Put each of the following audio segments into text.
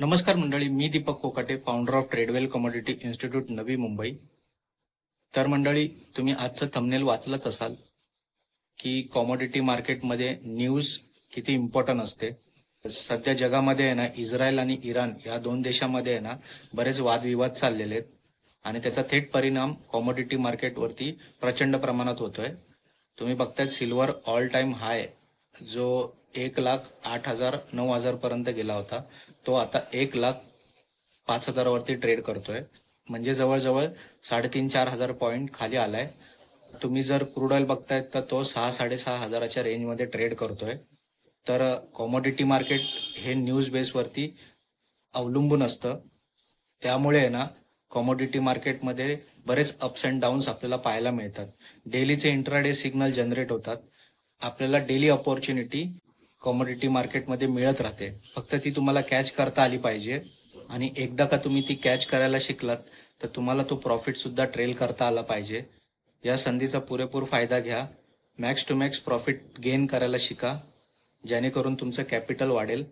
नमस्कार मंडळी मी Deepak Kokate founder of Tradewell commodity institute Navi Mumbai. तर मंडळी तुम्ही आजचं थंबनेल वाचलंच असाल की कॉमोडिटी मार्केटमध्ये न्यूज किती इम्पॉर्टंट असते. सध्या जगामध्ये आहे ना इस्रायल आणि इराण या दोन देशामध्ये आहे ना बरेच वादविवाद चाललेले आहेत. आणि त्याचा थेट परिणाम कॉमोडिटी मार्केटवरती प्रचंड प्रमाणात होतोय. तुम्ही बघताय सिल्वर ऑल टाइम हाय जो एक लाख आठ हजार नऊ हजार पर्यंत गेला होता. तो आता एक लाख पाच हजारावरती ट्रेड करतोय. म्हणजे जवळजवळ साडेतीन चार हजार पॉईंट खाली आलाय. तुम्ही जर क्रूड ऑइल बघतायत तर तो सहा साडेसहा हजाराच्या रेंजमध्ये ट्रेड करतोय. तर कॉमोडिटी मार्केट हे न्यूज बेसवरती अवलंबून असतं. त्यामुळे आहे ना कॉमोडिटी मार्केटमध्ये बरेच अप्स अँड डाऊन्स आपल्याला पाहायला मिळतात. डेलीचे इंट्राडे सिग्नल जनरेट होतात. आपल्याला डेली ऑपॉर्च्युनिटी कॉमोडिटी मार्केटमध्ये मिळत राहते. फक्त ती तुम्हाला कॅच करता आली पाहिजे. आणि एकदा का तुम्ही ती कॅच करायला शिकलात तर तुम्हाला तो प्रॉफिट सुद्धा ट्रेल करता आला पाहिजे. या संधीचा पुरेपूर फायदा घ्या. Max to max profit gain करायला शिका. जेणेकरून तुमचं कॅपिटल वाढेल.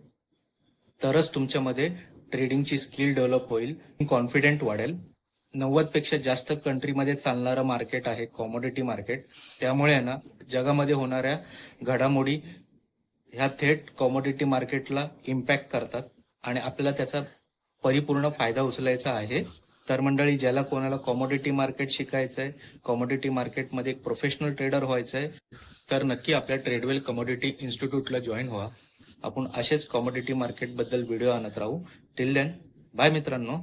तरच तुमच्यामध्ये ट्रेडिंगची स्किल डेव्हलप होईल. कॉन्फिडेंट वाढेल. नव्वदपेक्षा जास्त कंट्रीमध्ये चालणारं मार्केट आहे कॉमोडिटी मार्केट त्यामुळे ना जगामध्ये होणाऱ्या घडामोडी ह्या थेट कॉमोडिटी मार्केटला इम्पॅक्ट करतात आणि आपल्याला त्याचा परिपूर्ण फायदा उचलायचा आहे. तर मंडळी ज्याला कोणाला कॉमोडिटी मार्केट शिकायचं आहे कॉमोडिटी मार्केटमध्ये एक प्रोफेशनल ट्रेडर व्हायचं आहे तर नक्की आपल्या ट्रेडवेल कमोडिटी इन्स्टिट्यूटला जॉईन व्हा. आपण असेच कॉमोडिटी मार्केटबद्दल व्हिडिओ आणत राहू. टिल देन बाय मित्रांनो.